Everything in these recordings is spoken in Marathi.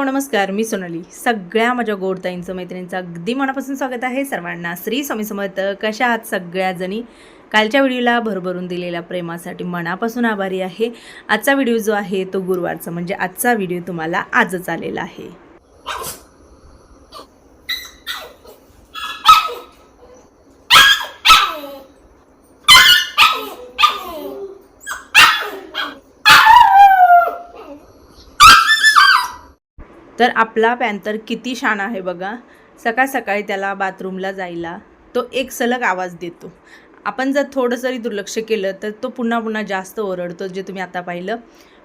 हॅलो नमस्कार. मी सोनाली. सगळ्या माझ्या गोडताईंचं मैत्रिणींचं अगदी मनापासून स्वागत आहे. सर्वांना श्री स्वामी समर्थ. कशा आहात सगळ्याजणी? कालच्या व्हिडिओला भरभरून दिलेल्या प्रेमासाठी मनापासून आभारी आहे. आजचा व्हिडिओ जो आहे तो गुरुवारचा. म्हणजे आजचा व्हिडिओ तुम्हाला आजच आलेला आहे. तर आपला पॅन्थर किती शान आहे बघा. सकाळ सकाळी त्याला बाथरूमला जायला तो एक सलग आवाज देतो. आपण जर थोडं जरी दुर्लक्ष केलं तर तो पुन्हा पुन्हा जास्त ओरडतो जे तुम्ही आता पाहिलं.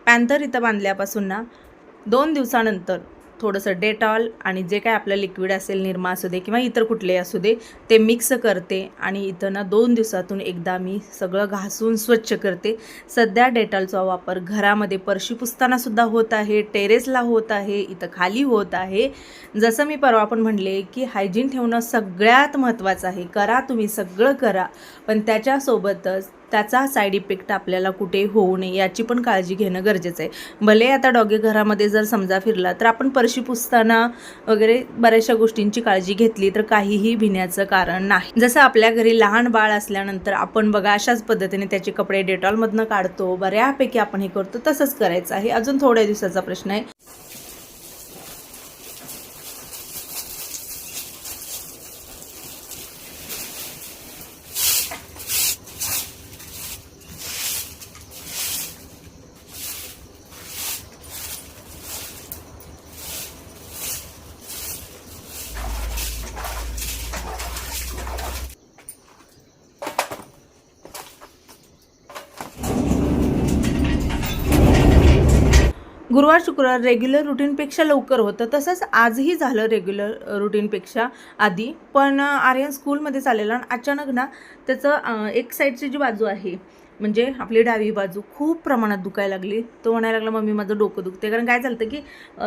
पॅन्थर इथं बांधल्यापासून ना दोन दिवसानंतर थोडंसं डेटॉल आणि जे काय आपलं लिक्विड असेल निरमा असू दे किंवा इतर कुठले असू दे ते मिक्स करते आणि इथं ना दोन दिवसातून एकदा मी सगळं घासून स्वच्छ करते. सध्या डेटॉलचा वापर घरामध्ये परशी पुसतानासुद्धा होत आहे टेरेसला होत आहे इथं खाली होत आहे. जसं मी परवा पण म्हणले की हायजीन ठेवणं सगळ्यात महत्त्वाचं आहे. करा तुम्ही सगळं करा. पण त्याच्यासोबतच त्याचा साईड इफेक्ट आपल्याला कुठे होऊ नये याची पण काळजी घेणं गरजेचं आहे. भले आता डॉगे घरामध्ये जर समजा फिरला तर आपण परशी पुसताना वगैरे बऱ्याचशा गोष्टींची काळजी घेतली तर काहीही भिण्याचं कारण नाही. जसं आपल्या घरी लहान बाळ असल्यानंतर आपण बघा अशाच पद्धतीने त्याचे कपडे डेटॉलमधनं काढतो बऱ्यापैकी आपण हे करतो तसंच करायचं आहे. अजून थोड्या दिवसाचा प्रश्न आहे. गुरुवार शुक्रवार रेग्युलर रुटीनपेक्षा लवकर होतं. तसंच आजही झालं रेग्युलर रुटीनपेक्षा आधी. पण आर्यन स्कूलमध्ये चाललेलं आणि अचानक ना त्याचं एक साईडची जी बाजू आहे म्हणजे आपली डावी बाजू खूप प्रमाणात दुखायला लागली. तो म्हणायला लागला मम्मी माझं डोकं दुखते कारण काय झालं की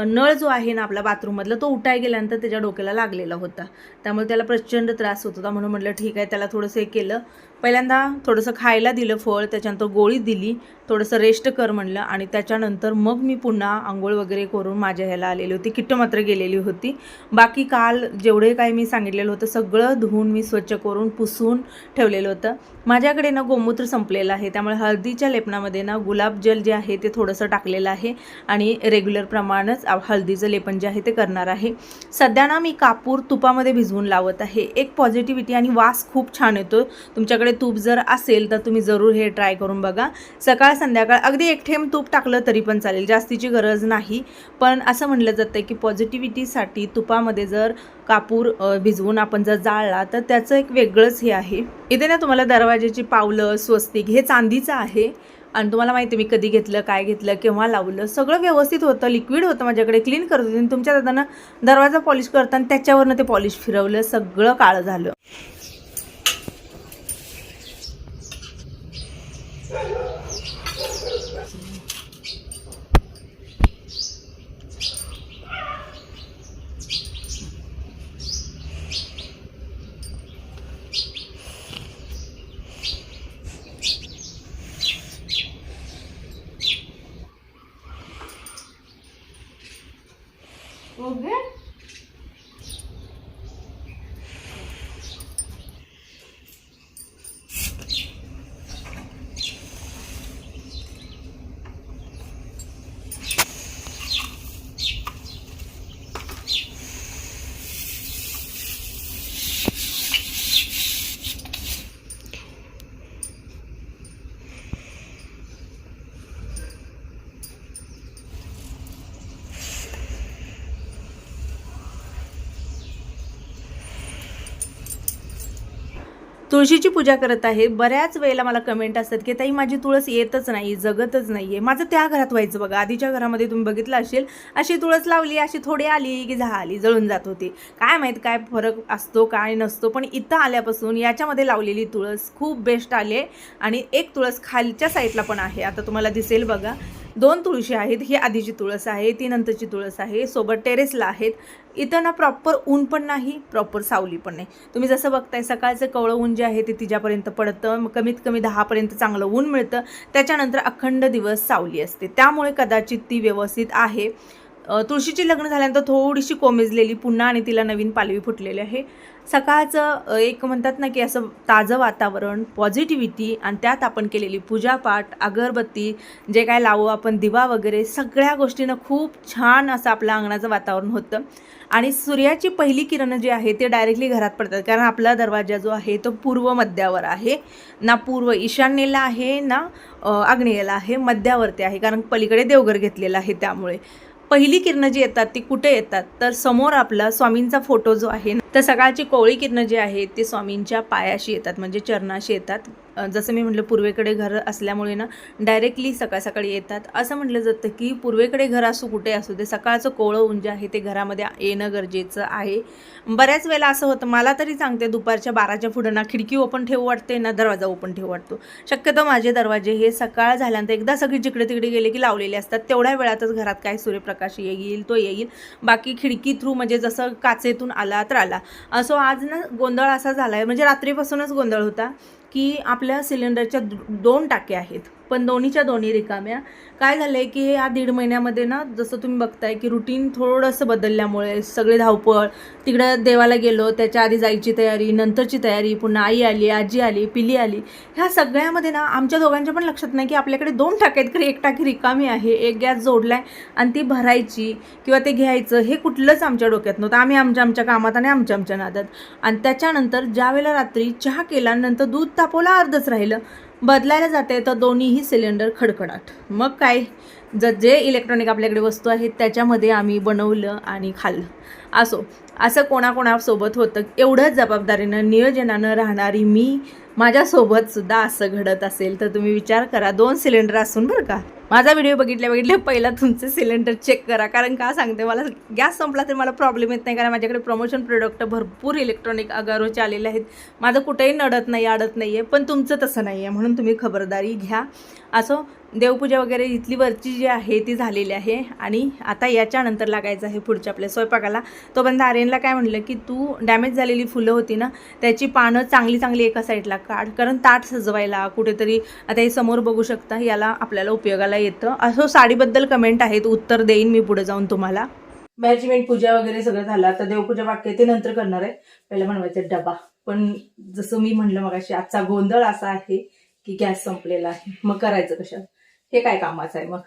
नळ जो आहे ना आपला बाथरूममधला तो उठाय गेल्यानंतर त्याच्या डोक्याला लागलेला होता. त्यामुळे त्याला प्रचंड त्रास होत होता. म्हणून म्हटलं ठीक आहे. त्याला थोडंसं हे केलं. पहिल्यांदा थोडंसं खायला दिलं फळ त्याच्यानंतर गोळी दिली थोडंसं रेस्ट कर म्हणलं आणि त्याच्यानंतर मग मी पुन्हा आंघोळ वगैरे करून माझ्या ह्याला आलेली होती किट्ट मात्र गेलेली होती. बाकी काल जेवढे काही मी सांगितलेलं होतं सगळं धुवून मी स्वच्छ करून पुसून ठेवलेलं होतं. माझ्याकडे ना गोमूत्र संपलेलं आहे त्यामुळे हळदीच्या लेपनामध्ये ना गुलाब जल जे आहे ते थोडंसं टाकलेलं आहे आणि रेग्युलर प्रमाणच हळदीचं लेपन जे आहे ते करणार आहे. सध्या ना मी कापूर तुपामध्ये भिजवून लावत आहे. एक पॉझिटिव्हिटी आणि वास खूप छान येतो. तुमच्याकडे तूप जर असेल तर तुम्ही जरूर हे ट्राय करून बघा. सकाळ संध्याकाळ अगदी एक थेंब तूप टाकलं तरी पण चालेल जास्तीची गरज नाही. पण असं म्हणलं जातं की पॉझिटिव्हिटीसाठी तुपामध्ये जर कापूर भिजवून आपण जर जाळला तर त्याचं एक वेगळंच हे आहे. इथे ना तुम्हाला दरवाजाची पावलं स्वस्तिक हे चांदीचं आहे. आणि तुम्हाला माहिती आहे मी कधी घेतलं काय घेतलं केव्हा लावलं सगळं व्यवस्थित होतं लिक्विड होतं माझ्याकडे क्लीन करत होते. आणि तुमच्या दादानं दरवाजा पॉलिश करताना त्याच्यावरनं ते पॉलिश फिरवलं सगळं काळं झालं. तुळशीची पूजा करत आहे. बऱ्याच वेळेला मला कमेंट असतात की ताई माझी तुळस येतच नाही जगतच नाही आहे माझं त्या घरात व्हायचं बघा. आधीच्या घरामध्ये तुम्ही बघितलं असेल अशी तुळस लावली अशी थोडी आली की झाली जळून जात होती. काय माहीत काय फरक असतो काय नसतो पण इथं आल्यापासून याच्यामध्ये लावलेली तुळस खूप बेस्ट आली आहे. आणि एक तुळस खालच्या साईडला पण आहे. आता तुम्हाला दिसेल बघा. दोन तुळशी आहेत ही आधीची तुळस आहे ती नंतरची तुळस आहे सोबत टेरेसला आहेत. इथं ना प्रॉपर ऊन पण नाही प्रॉपर सावली पण नाही. तुम्ही जसं बघताय सकाळचं कवळं ऊन जे आहे ते तिच्यापर्यंत पडतं. कमीत कमी दहापर्यंत चांगलं ऊन मिळतं. त्याच्यानंतर अखंड दिवस सावली असते. त्यामुळे कदाचित ती व्यवस्थित आहे. तुळशीची लग्न झाल्यानंतर थोडीशी कोमेजलेली पुन्हा आणि तिला नवीन पालवी फुटलेली आहे. सकाळचं एक म्हणतात ना की असं ताजं वातावरण पॉझिटिव्हिटी आणि त्यात आपण केलेली पूजापाठ अगरबत्ती जे काय लावू आपण दिवा वगैरे सगळ्या गोष्टीनं खूप छान असं आपलं अंगणाचं वातावरण होतं. आणि सूर्याची पहिली किरणं जी आहे ते डायरेक्टली घरात पडतात. कारण आपला दरवाजा जो आहे तो पूर्व मध्यावर आहे. ना पूर्व ईशान्येला आहे ना आग्नेयेला आहे मध्यावरती आहे. कारण पलीकडे देवघर घेतलेलं आहे त्यामुळे. पहिली किरणं जी येतात ती कुठे येतात? तर समोर आपला स्वामींचा फोटो जो आहे तर सकाळची कोवळी किरणं जी आहेत ती स्वामींच्या पायाशी येतात म्हणजे चरणाशी येतात. जसं मी म्हटलं पूर्वेकडे घर असल्यामुळे ना डायरेक्टली सकाळ सकाळी येतात. असं म्हटलं जातं की पूर्वेकडे घर असू कुठे असू दे सकाळचं कोळं ऊन जे आहे ते घरामध्ये येणं गरजेचं आहे. बऱ्याच वेळेला असं होतं मला तरी सांगते दुपारच्या बाराच्या पुढं ना खिडकी ओपन ठेवू वाटते ना दरवाजा ओपन ठेवू वाटतो. शक्यतो माझे दरवाजे हे सकाळ झाल्यानंतर एकदा सगळी जिकडे तिकडे गेले की लावलेले असतात. तेवढ्या वेळातच घरात काय सूर्यप्रकाश येईल तो येईल. बाकी खिडकी थ्रू म्हणजे जसं काचेतून आला तर आला. असो आज ना गोंधळ असा झाला आहे म्हणजे रात्रीपासूनच गोंधळ होता. की आपल्या सिलेंडरच्या दोन टाक्या आहेत. पण दोन्हीच्या दोन्ही रिकाम्या. काय झालं आहे की या दीड महिन्यामध्ये ना जसं तुम्ही बघताय की रुटीन थोडंसं बदलल्यामुळे सगळे धावपळ तिकडं देवाला गेलो त्याच्या आधी जायची तयारी नंतरची तयारी पुन्हा आई आली आजी आली पिली आली. ह्या सगळ्यामध्ये ना आमच्या दोघांच्या पण लक्षात नाही की आपल्याकडे दोन टाक्या आहेत खरी एक टाकी रिकामी आहे एक गॅस जोडला आहे आणि ती भरायची किंवा ते घ्यायचं हे कुठलंच आमच्या डोक्यात नव्हतं. आम्ही आमच्या आमच्या कामात आणि आमच्या आमच्या नादात. आणि त्याच्यानंतर ज्या वेळेला रात्री चहा केल्यानंतर दूध तापवलं अर्धच राहिलं. बदलायला जाते तर दोन्हीही सिलेंडर खडखडाट. मग काय? ज जे इलेक्ट्रॉनिक आपल्याकडे वस्तू आहेत त्याच्यामध्ये आम्ही बनवलं आणि खाल्लं. असो असं कोणाकोणासोबत होतं एवढंच जबाबदारीनं नियोजनानं राहणारी मी माझ्यासोबतसुद्धा असं घडत असेल तर तुम्ही विचार करा. दोन सिलेंडर असून बरं का? माझा व्हिडिओ बघितल्या बघितल्या पहिला तुमचे सिलेंडर चेक करा. कारण का सांगते मला गॅस संपला तर मला प्रॉब्लेम येत नाही. कारण माझ्याकडे प्रमोशन प्रोडक्ट भरपूर इलेक्ट्रॉनिक अगारोचे आलेले आहेत. माझं कुठेही नडत नाही अडत नाही आहे पण तुमचं तसं नाही आहे म्हणून तुम्ही खबरदारी घ्या. असं देवपूजा वगैरे इथली वरची जी आहे ती झालेली आहे. आणि आता याच्यानंतर लागायचं आहे पुढच्या आपल्या स्वयंपाकाला. तोपर्यंत आर्यनला काय म्हणलं की तू डॅमेज झालेली फुलं होती ना त्याची पानं चांगली चांगली एका साईडला काढ. कारण ताट सजवायला कुठेतरी आता हे समोर बघू शकता याला आपल्याला उपयोगाला येतं. असं साडीबद्दल कमेंट आहेत उत्तर देईन मी पुढे जाऊन तुम्हाला. मॅनेजमेंट पूजा वगैरे सगळं झालं. आता देवपूजा वाक्य ते नंतर करणार आहे. पहिला बनवायचा डबा. पण जसं मी म्हणलं मगाशी आजचा गोंधळ असा आहे की गॅस संपलेला आहे. मग करायचं कशा हे काय कामाचं आहे मग?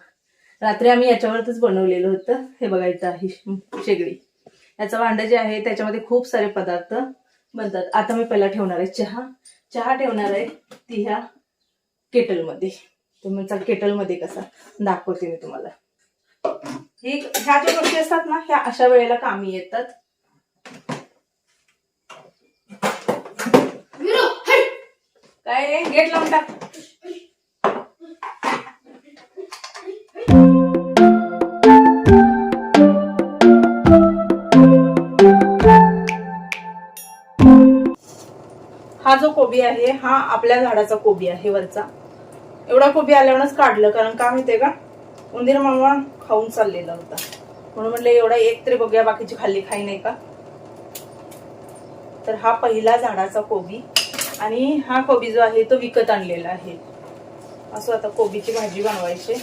रात्री आम्ही याच्यावरच बनवलेलं होतं. हे बघायचं आहे शेगडी. याचं भांडं जे आहे त्याच्यामध्ये खूप सारे पदार्थ बनतात. आता मी पहिला ठेवणार आहे चहा. चहा ठेवणार आहे ती ह्या केटलमध्ये तुमचा केटलमध्ये कसा? दाखवते मी तुम्हाला. ही ह्या ज्या गोष्टी असतात ना ह्या अशा वेळेला कामी येतात. काय रे? गेट लावून टाक. कोबी आहे हा आपल्या झाडाचा कोबी आहे वरचा. एवढा कोबी आल्यावरच काढलं कारण का माहितीये का? उंदीर मामा खाऊन चाललेला होता. म्हणून म्हटलं एवढा एक तरी बघूया बाकीची खाल्ली खाई नाही का? तर हा पहिला झाडाचा कोबी. आणि हा कोबी जो आहे तो विकत आणलेला आहे. असं आता कोबीची भाजी बनवायची.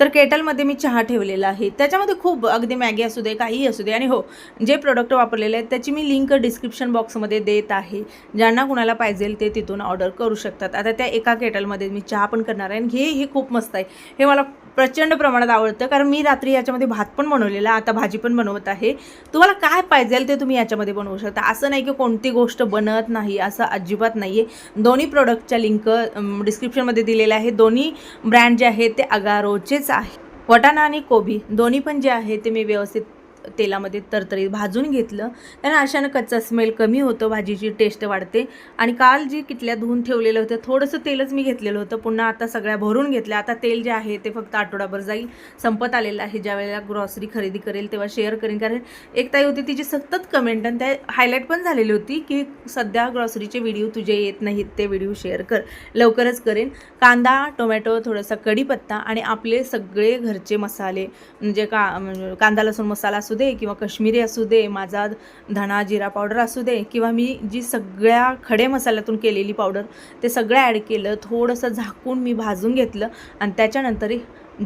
तर केटलमध्ये मी चहा ठेवलेला आहे. त्याच्यामध्ये खूप अगदी मॅगी असू दे काहीही असू दे. आणि हो जे प्रोडक्ट वापरलेले आहेत त्याची मी लिंक डिस्क्रिप्शन बॉक्समध्ये देत आहे. ज्यांना कुणाला पाहिजे ते तिथून ऑर्डर करू शकतात. आता त्या एका केटलमध्ये मी चहा पण करणार आहे आणि हे हे खूप मस्त आहे. हे मला प्रचंड प्रमाणात आवडतं. कारण मी रात्री याच्यामध्ये भात पण बनवलेला आता भाजी पण बनवत आहे. तुम्हाला काय पाहिजे ते तुम्ही याच्यामध्ये बनवू शकता. असं नाही की कोणती गोष्ट बनत नाही असं अजिबात नाही आहे दोन्ही प्रोडक्टच्या लिंक डिस्क्रिप्शनमध्ये दिलेल्या आहे दोन्ही ब्रँड जे आहेत ते अगारोचेच आहे. वटाणा आणि कोबी दोन्ही पण जे आहे ते मी व्यवस्थित तेलामध्ये तरतरीत भाजून घेतलं. कारण अशानं कच्चा स्मेल कमी होतो भाजीची टेस्ट वाढते. आणि काल जी किटल्या धुवून ठेवलेलं होतं थोडंसं तेलच मी घेतलेलं होतं. पुन्हा आता सगळ्या भरून घेतल्या. आता तेल जे आहे ते फक्त आठवडाभर जाईल. संपत आलेलं आहे. ज्या वेळेला ग्रॉसरी खरेदी करेल तेव्हा शेअर करेन. कारण एक ताई होती तिची सतत कमेंट आणि त्या हायलाईट पण झालेली होती की सध्या ग्रॉसरीचे व्हिडिओ तुझे येत नाहीत ते व्हिडिओ शेअर कर. लवकरच करेन. कांदा टोमॅटो थोडासा कढीपत्ता आणि आपले सगळे घरचे मसाले म्हणजे का म्हणजे कांदा लसूण मसाला असू दे किंवा कश्मीरी असू दे माझा धणा जिरा पावडर असू दे किंवा मी जी सगळ्या खडे मसाल्यातून केलेली पावडर ते सगळं ॲड केलं थोडंसं झाकून मी भाजून घेतलं आणि त्याच्यानंतर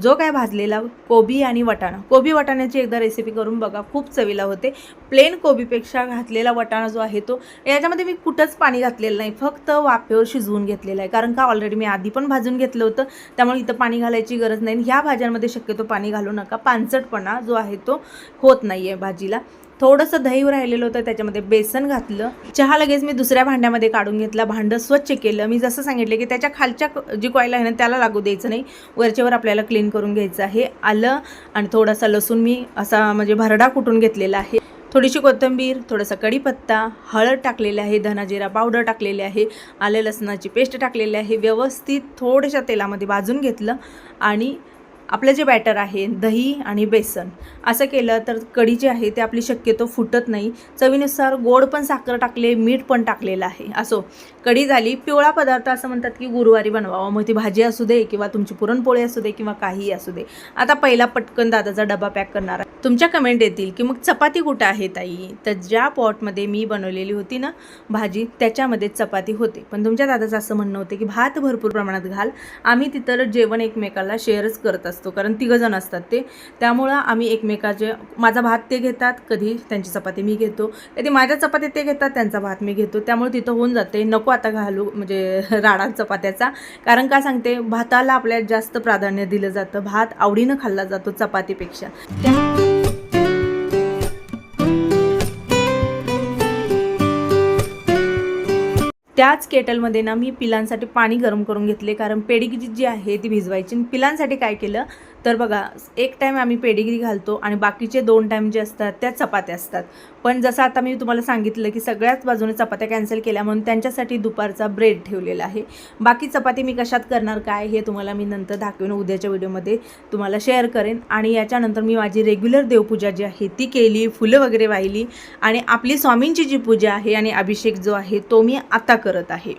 जो काय भाजलेला कोबी आणि वटाणा. कोबी वाटाण्याची एकदा रेसिपी करून बघा खूप चवीला होते. प्लेन कोबीपेक्षा घातलेला वटाणा जो आहे तो याच्यामध्ये मी कुठंच पाणी घातलेलं नाही. फक्त वाफेवर शिजवून घेतलेलं आहे. कारण का ऑलरेडी मी आधी पण भाजून घेतलं होतं. त्यामुळे इथं पाणी घालायची गरज नाही. ह्या भाज्यांमध्ये शक्यतो पाणी घालू नका. पानसटपणा जो आहे तो होत नाही आहे भाजीला. थोडंसं दही राहिलेलं होतं त्याच्यामध्ये बेसन घातलं. चहा लगेच मी दुसऱ्या भांड्यामध्ये काढून घेतला. भांडं स्वच्छ केलं. मी जसं सांगितलं की त्याच्या खालच्या जी कॉईल आहे ना त्याला लागू द्यायचं नाही. वरच्यावर आपल्याला क्लीन करून घ्यायचं आहे. आलं आणि थोडासा लसूण मी असा म्हणजे भरडा कुटून घेतलेला आहे. थोडीशी कोथिंबीर थोडासा कढीपत्ता हळद टाकलेली आहे धनाजिरा पावडर टाकलेली आहे आले लसणाची पेस्ट टाकलेली आहे. व्यवस्थित थोड्याशा तेलामध्ये भाजून घेतलं आणि आपलं जे बॅटर आहे दही आणि बेसन असं केलं तर कढी जी आहे ते आपली शक्यतो फुटत नाही. चवीनुसार गोड पण साखर टाकले मीठ पण टाकलेलं आहे. असो कढी झाली पिवळा पदार्थ असं म्हणतात की गुरुवारी बनवावं. मग ती भाजी असू दे किंवा तुमची पुरणपोळी असू दे किंवा काहीही असू दे. आता पहिला पटकन दादाचा डबा पॅक करणार आहे. तुमच्या कमेंट येतील की मग चपाती कुठं आहे ताई? तर ज्या पॉटमध्ये मी बनवलेली होती ना भाजी त्याच्यामध्ये चपाती होते. पण तुमच्या दादाचं असं म्हणणं होतं की भात भरपूर प्रमाणात घाल. आम्ही तिथं जेवण एकमेकाला शेअरच करत असतो. कारण तिघंजण असतात ते. त्यामुळं आम्ही एकमेकाचे माझा भात ते घेतात कधी त्यांची चपाती मी घेतो. कधी माझ्या चपाती ते घेतात त्यांचा भात मी घेतो. त्यामुळे तिथं होऊन जाते. नको आता घालू म्हणजे राडा चपात्याचा. कारण का सांगते भाताला आपल्यात जास्त प्राधान्य दिलं जातं. भात आवडीनं खाल्ला जातो चपातीपेक्षा. त्या त्याच केटलमध्ये ना मी पिलांसाठी पाणी गरम करून घेतले कारण पेडिग्री जी आहे ती भिजवायची. आणि पिलांसाठी काय केलं तर बघा एक टाईम आम्ही पेडिग्री घालतो आणि बाकीचे दोन टाईम जे असतात त्या चपात्या असतात. पण जसं आता मी तुम्हाला सांगितलं की सगळ्याच बाजूने चपात्या कॅन्सल केल्या म्हणून त्यांच्यासाठी दुपारचा ब्रेड ठेवलेला आहे. बाकी चपाती मी कशात करणार काय हे तुम्हाला मी नंतर दाखवेन उद्याच्या व्हिडिओमध्ये तुम्हाला शेअर करेन. आणि याच्यानंतर मी माझी रेग्युलर देवपूजा जी आहे ती केली फुलं वगैरे वाहिली. आणि आपली स्वामींची जी पूजा आहे आणि अभिषेक जो आहे तो मी आता करत आहे.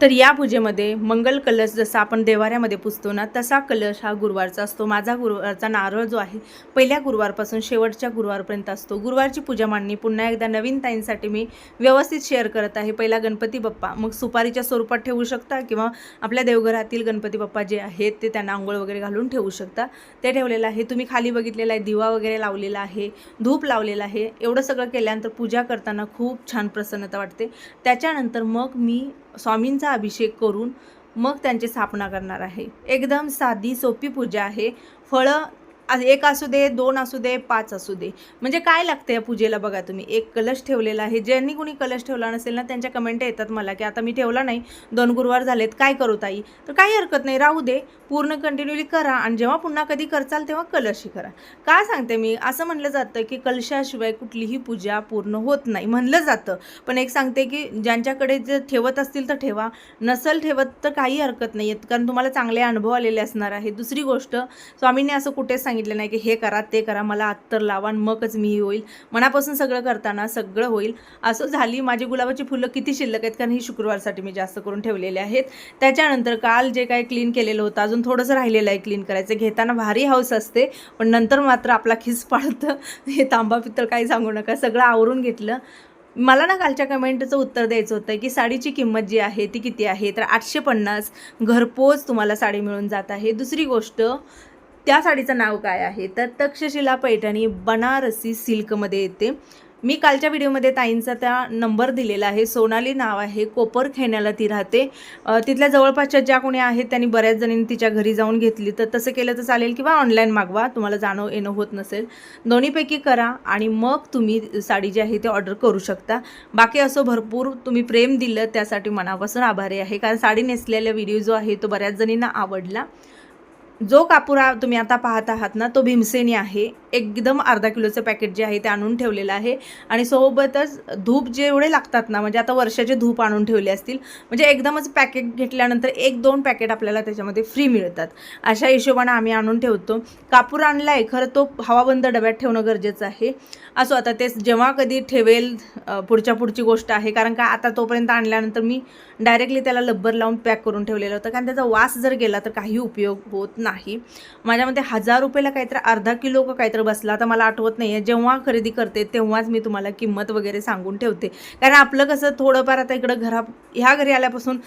तर या पूजेमध्ये मंगल कलश जसा आपण देवाऱ्यामध्ये पुजतो ना तसा कलश हा गुरुवारचा असतो. माझा गुरुवारचा नारळ जो आहे पहिल्या गुरुवारपासून शेवटच्या गुरुवारपर्यंत असतो. गुरुवारची पूजा मांडणी पुन्हा एकदा नवीन ताईंसाठी मी व्यवस्थित शेअर करत आहे. पहिला गणपती बाप्पा. मग सुपारीच्या स्वरूपात ठेवू शकता किंवा आपल्या देवघरातील गणपती बाप्पा जे आहेत ते त्यांना आंघोळ वगैरे घालून ठेवू शकता. ते ठेवलेलं आहे. तुम्ही खाली बघितलेला आहे दिवा वगैरे लावलेला आहे धूप लावलेला आहे. एवढं सगळं केल्यानंतर पूजा करताना खूप छान प्रसन्नता वाटते. त्याच्यानंतर मग मी स्वामींचा अभिषेक करून मग त्यांची स्थापना करणार आहे. एकदम साधी सोपी पूजा आहे. फळं एक असू दे दोन असू दे पाच असू दे. म्हणजे काय लागतं या पूजेला बघा तुम्ही? एक कलश ठेवलेला आहे. ज्यांनी कुणी कलश ठेवला नसेल ना त्यांच्या कमेंट येतात मला की आता मी ठेवला नाही. दोन गुरुवार झालेत काय करू ताई? तर काही हरकत नाही राहू दे. पूर्ण कंटिन्युअली करा आणि जेव्हा पुन्हा कधी करचाल तेव्हा कलशही करा. काय सांगते मी? असं म्हणलं जातं की कलशाशिवाय कुठलीही पूजा पूर्ण होत नाही. म्हणलं जातं. पण एक सांगते की ज्यांच्याकडे जर ठेवत असतील तर ठेवा. नसल ठेवत तर काही हरकत नाही आहेत कारण तुम्हाला चांगले अनुभव आलेले असणार आहे. दुसरी गोष्ट स्वामींनी असं कुठेच सांगितलं नाही की हे करा ते करा मला अत्तर लावा आणि मगच मी होईल. मनापासून सगळं करताना सगळं होईल. असं झाली. माझी गुलाबाची फुलं किती शिल्लक आहेत कारण ही शुक्रवारसाठी मी जास्त करून ठेवलेले आहेत. त्याच्यानंतर काल जे काही क्लीन केलेलं होतं अजून थोडंसं राहिलेलं आहे क्लीन करायचं. घेताना भारी हाऊस असते पण नंतर मात्र आपला खिस पाळतं. हे तांबा पित्तळ काही सांगू नका. सगळं आवरून घेतलं. मला ना कालच्या कमेंटचं उत्तर द्यायचं होतं की साडीची किंमत जी आहे ती किती आहे? तर आठशे पन्नास घरपोच तुम्हाला साडी मिळून जात आहे. दुसरी गोष्ट त्या साडीचं नाव काय आहे? तर तक्षशिला पैठणी बनारसी सिल्कमध्ये येते. मी कालच्या व्हिडिओमध्ये ताईंचा त्या नंबर दिलेला आहे. सोनाली नाव आहे. कोपर खेण्याला ती राहते. तिथल्या जवळपासच्या ज्या कोणी आहेत त्यांनी बऱ्याच जणींनी तिच्या घरी जाऊन घेतली. तर तसं केलं तर चालेल किंवा ऑनलाईन मागवा. तुम्हाला जाणं येणं होत नसेल. दोन्हीपैकी करा आणि मग तुम्ही साडी जी आहे ती ऑर्डर करू शकता. बाकी असं भरपूर तुम्ही प्रेम दिलं त्यासाठी मनापासून आभारी आहे. कारण साडी नेसलेला व्हिडिओ जो आहे तो बऱ्याच जणींना आवडला. जो कापुरा तुम्ही आता पाहत आहात ना तो भीमसेनी आहे. एकदम अर्धा किलोचं पॅकेट जे आहे ते आणून ठेवलेलं आहे. आणि सोबतच धूप जेवढे लागतात ना म्हणजे आता वर्षाचे धूप आणून ठेवले असतील म्हणजे एकदमच पॅकेट घेतल्यानंतर एक दोन पॅकेट आपल्याला त्याच्यामध्ये फ्री मिळतात. अशा हिशोबानं आम्ही आणून ठेवतो. कापूर आणला आहे खरं तो हवाबंद डब्यात ठेवणं गरजेचं आहे. असो आता ते जेव्हा कधी ठेवेल पुढच्या पुढची गोष्ट आहे. कारण का आता तोपर्यंत आणल्यानंतर मी डायरेक्टली त्याला लब्बर लावून पॅक करून ठेवलेलं होतं. कारण त्याचा वास जर गेला तर काही उपयोग होत नाही माझ्यामध्ये हजार रुपयाला काहीतरी अर्धा किलो का काहीतरी बसला आता मला आठवत नाही आहे जेव्हा खरेदी करते तेव्हाच मी तुम्हाला किंमत वगैरे सांगून ठेवते. कारण आपलं कसं थोडंफार आता इकडं घरा ह्या घरी आल्यापासून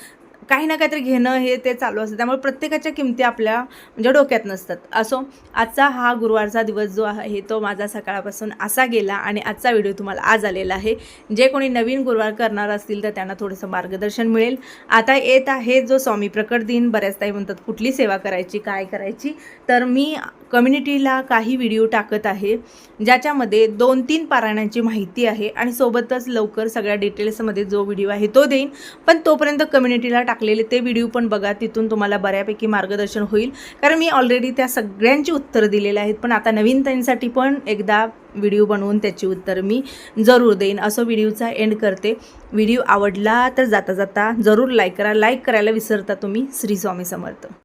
काही ना काहीतरी घेणं हे ते चालू असतं. त्यामुळे प्रत्येकाच्या किमती आपल्या म्हणजे डोक्यात नसतात. असो आजचा हा गुरुवारचा दिवस जो आहे तो माझा सकाळपासून असा गेला आणि आजचा व्हिडिओ तुम्हाला आज आलेला आहे. जे कोणी नवीन गुरुवार करणार असतील तर त्यांना थोडंसं मार्गदर्शन मिळेल. आता येत आहे जो स्वामी प्रकट दिन बऱ्याच ताई म्हणतात कुठली सेवा करायची काय करायची? तर मी कम्युनिटीला काही व्हिडिओ टाकत आहे ज्याच्यामध्ये दोन तीन पारायणांची माहिती आहे आणि सोबतच लवकर सगळ्या डिटेल्समध्ये जो व्हिडिओ आहे तो देईन. पण तोपर्यंत कम्युनिटीला टाक टाकलेले ते व्हिडिओ पण बघा तिथून तुम्हाला बऱ्यापैकी मार्गदर्शन होईल. कारण मी ऑलरेडी त्या सगळ्यांची उत्तरं दिलेली आहेत पण आता नवीन त्यांसाठी पण एकदा व्हिडिओ बनवून त्याची उत्तर मी जरूर देईन. असं व्हिडिओचा एंड करते. व्हिडिओ आवडला तर जाता जाता जरूर लाईक करा. लाईक करायला विसरता तुम्ही श्री स्वामी समर्थ.